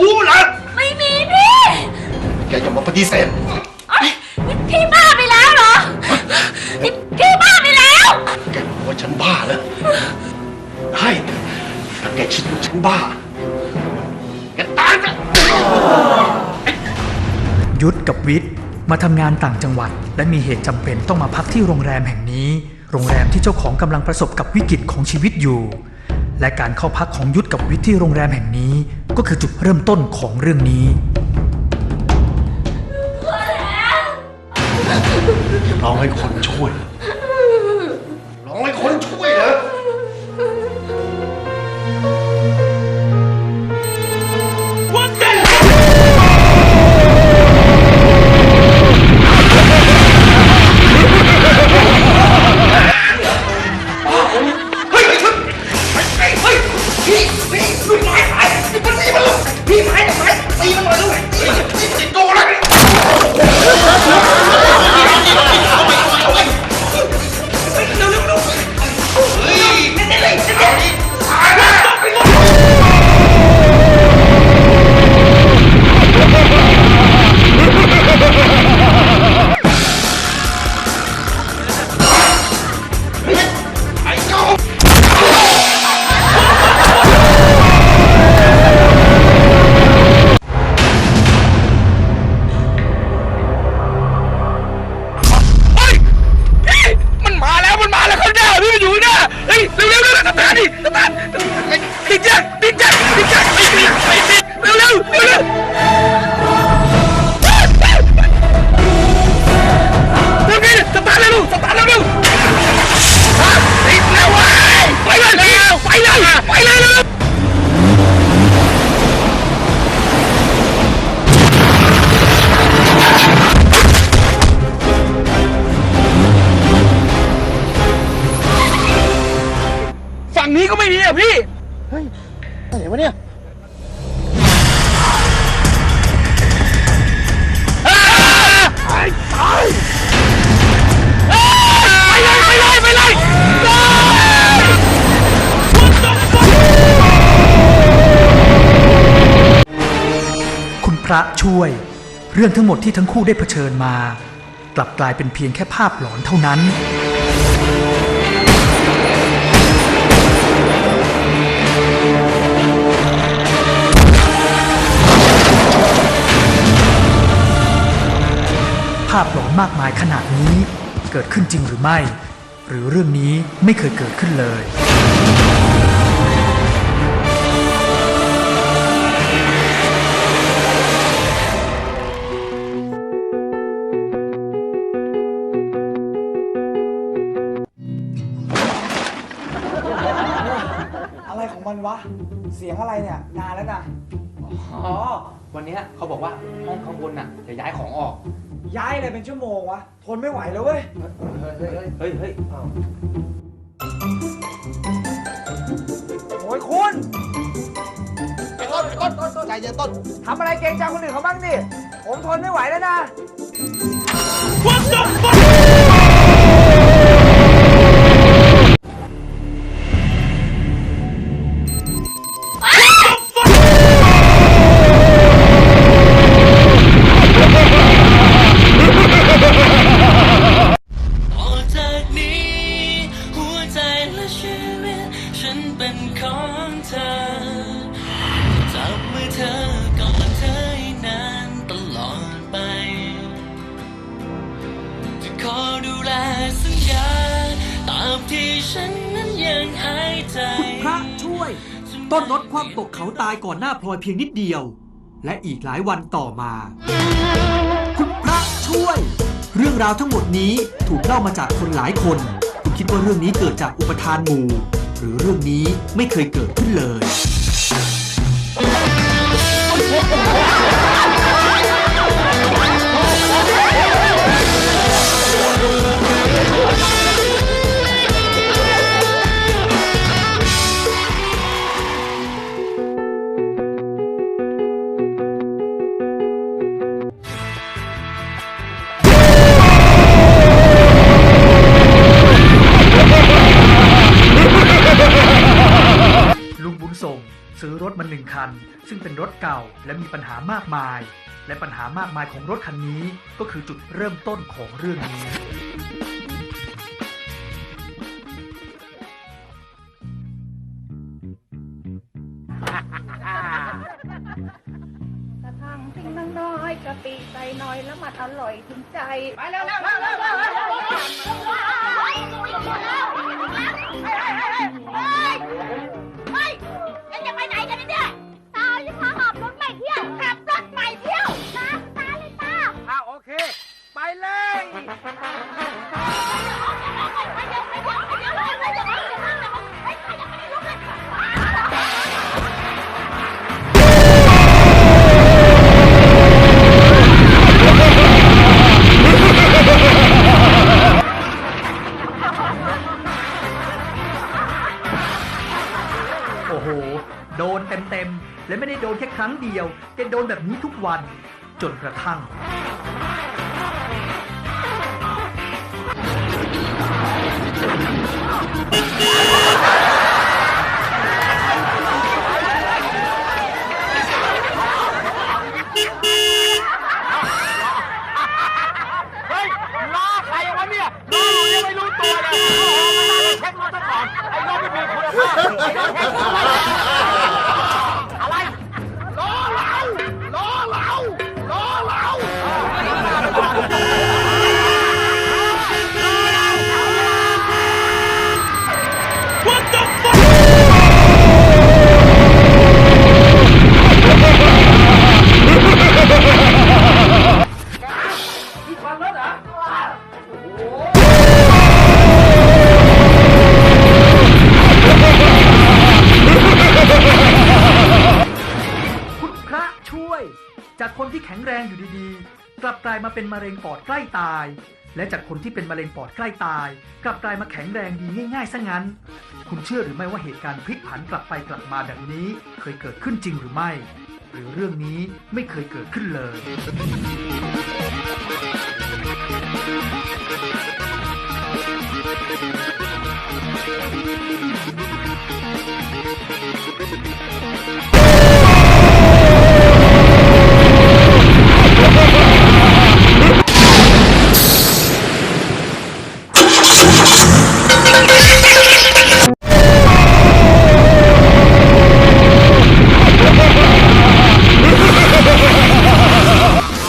ชู้เหไม่มีพี่แกอย่ามาปฏิเสธพี่บ้าไปแล้วเหรอพี่บ้าไปแล้ว แกบอกว่าฉันบ้าแล้วให้แต่แกคิดว่าฉันบ้า แกตายซะ ยุทธกับวิทย์มาทำงานต่างจังหวัด และมีเหตุจำเป็นต้องมาพักที่โรงแรมแห่งนี้ โรงแรมที่เจ้าของกำลังประสบกับวิกฤตของชีวิตอยู่ และการเข้าพักของยุทธกับวิทย์ที่โรงแรมแห่งนี้ ก็คือจุดเริ่มต้นของเรื่องนี้ร้องให้คนช่วยร้องให้คนช่วย ระช่วย เรื่องทั้งหมดที่ทั้งคู่ได้เผชิญมา กลับกลายเป็นเพียงแค่ภาพหลอนเท่านั้น ภาพหลอนมากมายขนาดนี้ เกิดขึ้นจริงหรือไม่ หรือเรื่องนี้ไม่เคยเกิดขึ้นเลย วันเนี้ยเขาบอกว่าห้องข้างบนน่ะจะย้ายของออก ย้ายอะไรเป็นชั่วโมงวะ ทนไม่ไหวแล้วเว้ย เฮ้ยเฮ้ยเฮ้ยโอ้ยคุณต้นต้นต้นใจเย็นต้น ทำอะไรเกรงใจคนอื่นเขาบ้างดิ ผมทนไม่ไหวแล้วนะต่ พระช่วย ต้นรถความตกเขาตายก่อนหน้าพลอยเพียงนิดเดียว และอีกหลายวันต่อมา คุณพระช่วย เรื่องราวทั้งหมดนี้ถูกเล่ามาจากคนหลายคน คุณคิดว่าเรื่องนี้เกิดจากอุปทานหมู่ หรือเรื่องนี้ไม่เคยเกิดขึ้นเลย ซึ่งเป็นรถเก่าและมีปัญหามากมาย และปัญหามากมายของรถคันนี้ก็คือจุดเริ่มต้นของเรื่องนี้ กระทั่งทิ้งน้อยๆกะปิใส่น่อยแล้วมัอร่อยถึงใจ ไปเร็วๆๆๆๆๆ และไม่ได้โดนแค่ครั้งเดียวแกโดนแบบนี้ทุกวันจนกระทั่ง มาเป็นมะเร็งปอดใกล้ตาย และจากคนที่เป็นมะเร็งปอดใกล้ตาย กลับกลายมาแข็งแรงดีง่ายๆซะงั้น คุณเชื่อหรือไม่ว่าเหตุการณ์พลิกผันกลับไปกลับมาแบบนี้ เคยเกิดขึ้นจริงหรือไม่ หรือเรื่องนี้ไม่เคยเกิดขึ้นเลยเ